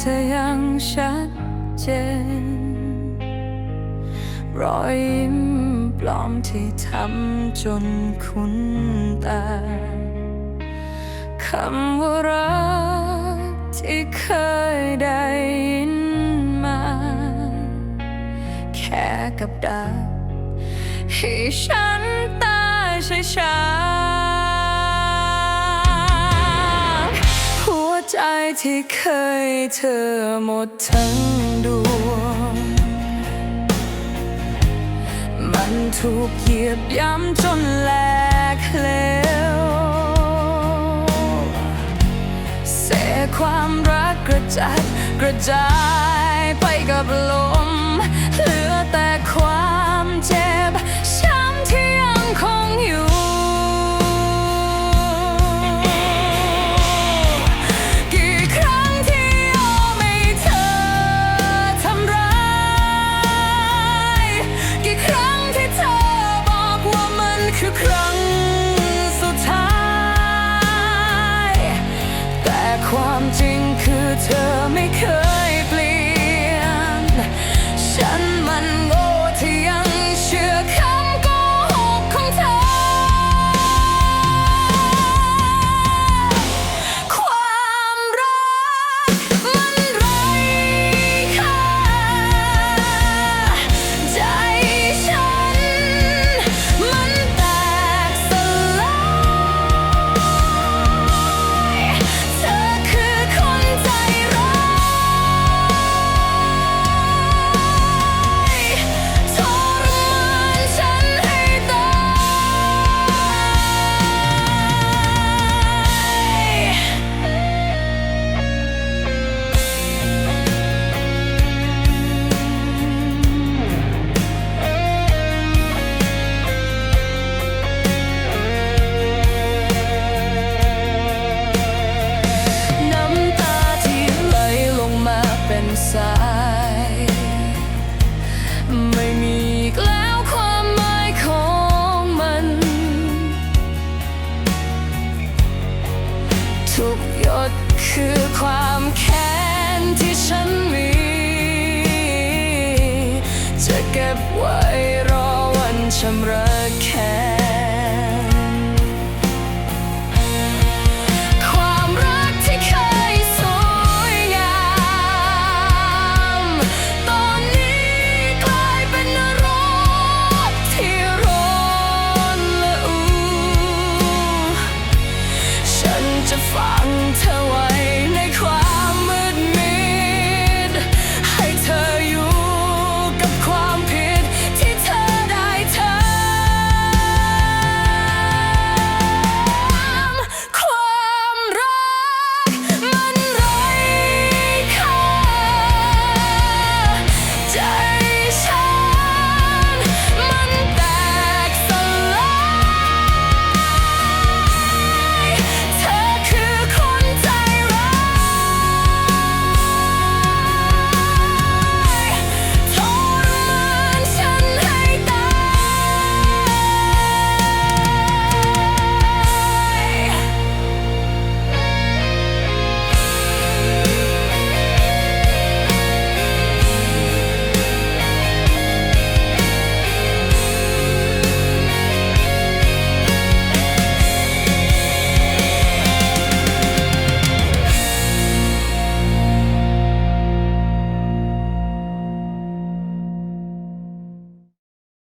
พเธอยังชัดเจน รอยยิ้มปลอมที่ทำจนคุ้นตาคำว่ารักที่เคยได้ยินมา แค่กับดาให้ฉันตายช้าๆ ใจที่เคยเธอหมดทั้งดวง มันถูกเหยียบย้ำจนแหลกเหลว เสียความรักกระจัดกระจายไปกับลม ความจริงคือเธอไม่เคยเปลี่ยน ฉันมัน ที่ฉันมี จะเก็บไว้รอวันชำระแค้นความรักที่เคยสวยงามตอนนี้กลายเป็นนรกที่ร้อนละอุฉันจะฝังเธอไว้